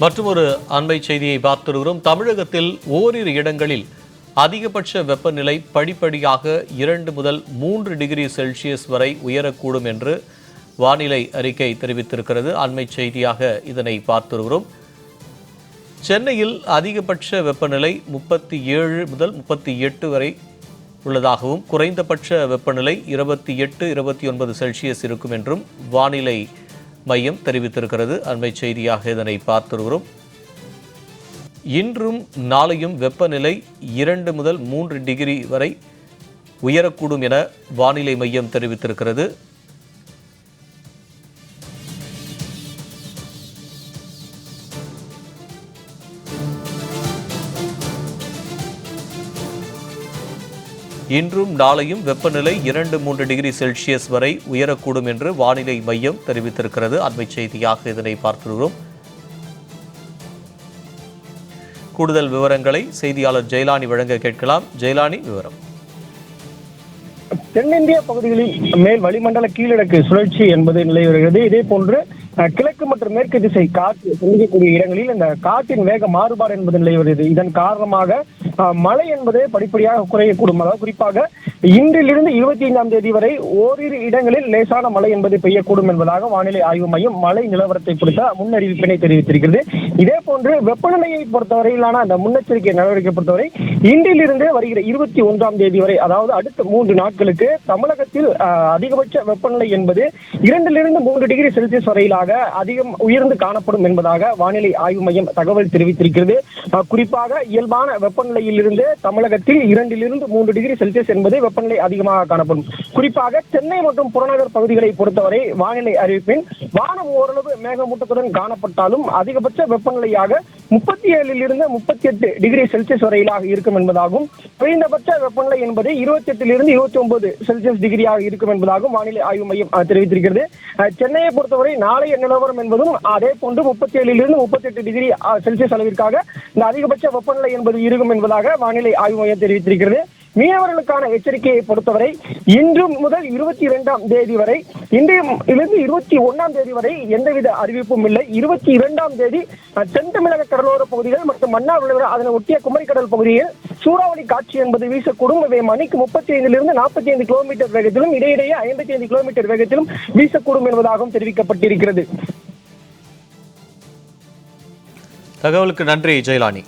மற்றும் ஒரு அண்மை செய்தியை பார்த்திருக்கிறோம். தமிழகத்தில் ஓரிரு இடங்களில் அதிகபட்ச வெப்பநிலை படிப்படியாக இரண்டு முதல் மூன்று டிகிரி செல்சியஸ் வரை உயரக்கூடும் என்று வானிலை அறிக்கை தெரிவித்திருக்கிறது. அண்மை செய்தியாக இதனை பார்த்திருக்கிறோம். சென்னையில் அதிகபட்ச வெப்பநிலை முப்பத்தி ஏழு முதல் முப்பத்தி எட்டு வரை உள்ளதாகவும் குறைந்தபட்ச வெப்பநிலை இருபத்தி எட்டு இருபத்தி ஒன்பது செல்சியஸ் இருக்கும் என்றும் வானிலை மையம் தெரிவித்திருக்கிறது. அண்மை செய்தியாக இதனை பார்த்திருக்கிறோம். இன்றும் நாளையும் வெப்பநிலை இரண்டு முதல் மூன்று டிகிரி வரை உயரக்கூடும் என வானிலை மையம் தெரிவித்திருக்கிறது. இன்றும் நாளையும் வெப்பநிலை இரண்டு மூன்று டிகிரி செல்சியஸ் வரை உயரக்கூடும் என்று வானிலை மையம் தெரிவித்திருக்கிறது. அண்மை செய்தியாக இதனை பார்த்திருக்கிறோம். கூடுதல் விவரங்களை செய்தியாளர் ஜெயலானி வழங்க கேட்கலாம். ஜெயலானி விவரம். தென்னிந்திய பகுதிகளில் மேல் வளிமண்டல கீழடக்கு சுழற்சி என்பது நிலை வருகிறது இதே போன்று கிழக்கு மற்றும் மேற்கு திசை காற்று சந்திக்கக்கூடிய இடங்களில் இந்த காற்றின் வேக மாறுபாடு என்பது நிலை வருகிறது இதன் காரணமாக மழை என்பது படிப்படியாக குறையக்கூடும். அதாவது குறிப்பாக இன்றிலிருந்து இருபத்தி ஐந்தாம் தேதி வரை ஓரிரு இடங்களில் லேசான மழை என்பது பெய்யக்கூடும் என்பதாக வானிலை ஆய்வு மையம் மழை நிலவரத்தை குறித்த முன்னறிவிப்பினை தெரிவித்திருக்கிறது. இதே போன்று வெப்பநிலையை பொறுத்தவரையிலான அந்த முன்னெச்சரிக்கை நடவடிக்கை பொறுத்தவரை இன்றிலிருந்து வருகிற இருபத்தி ஒன்றாம் தேதி வரை அதாவது அடுத்த மூன்று நாட்களுக்கு தமிழகத்தில் அதிகபட்ச வெப்பநிலை என்பது இரண்டிலிருந்து மூன்று டிகிரி செல்சியஸ் வரையிலாக அதிகம் உயர்ந்து காணப்படும் என்பதாக வானிலை ஆய்வு மையம் தகவல் தெரிவித்திருக்கிறது. குறிப்பாக இயல்பான வெப்பநிலையிலிருந்து தமிழகத்தில் இரண்டிலிருந்து மூன்று டிகிரி செல்சியஸ் என்பது வெப்பநிலை அதிகமாக காணப்படும். குறிப்பாக சென்னை மற்றும் புறநகர் பகுதிகளை பொறுத்தவரை வானிலை அறிவிப்பின் வானம் ஓரளவு மேகமூட்டத்துடன் காணப்பட்டாலும் அதிகபட்ச வெப்பநிலையாக முப்பத்தி ஏழில் இருந்து முப்பத்தி எட்டு டிகிரி செல்சியஸ் வரையிலாக இருக்கும் என்பதாகவும் குறைந்தபட்ச வெப்பநிலை என்பது இருபத்தி எட்டிலிருந்து இருபத்தி ஒன்பது செல்சியஸ் டிகிரியாக இருக்கும் என்பதாகவும் வானிலை ஆய்வு மையம் தெரிவித்திருக்கிறது. சென்னையை பொறுத்தவரை நாளைய நிலவரம் என்பதும் அதே போன்று முப்பத்தி ஏழிலிருந்து முப்பத்தி எட்டு டிகிரி செல்சியஸ் அளவிற்காக இந்த அதிகபட்ச வெப்பநிலை என்பது இருக்கும் என்பதாக வானிலை ஆய்வு மையம் தெரிவித்திருக்கிறது. மீனவர்களுக்கான எச்சரிக்கையை பொறுத்தவரை இன்று முதல் இருபத்தி இரண்டாம் தேதி வரை இன்றையிலிருந்து இருபத்தி ஒன்னாம் தேதி வரை எந்தவித அறிவிப்பும் இல்லை. இருபத்தி இரண்டாம் தேதி தென் தமிழக கடலோர பகுதிகள் மற்றும் மன்னார் விளைவுகள் அதனை ஒட்டிய குமரிக்கடல் பகுதியில் சூறாவளி காட்சி என்பது வீசக்கூடும். இவை மணிக்கு முப்பத்தி ஐந்திலிருந்து நாற்பத்தி ஐந்து கிலோமீட்டர் வேகத்திலும் இடையிடையே ஐம்பத்தி ஐந்து கிலோமீட்டர் வேகத்திலும் வீசக்கூடும் என்பதாகவும் தெரிவிக்கப்பட்டிருக்கிறது. தகவலுக்கு நன்றி ஜெயலானி.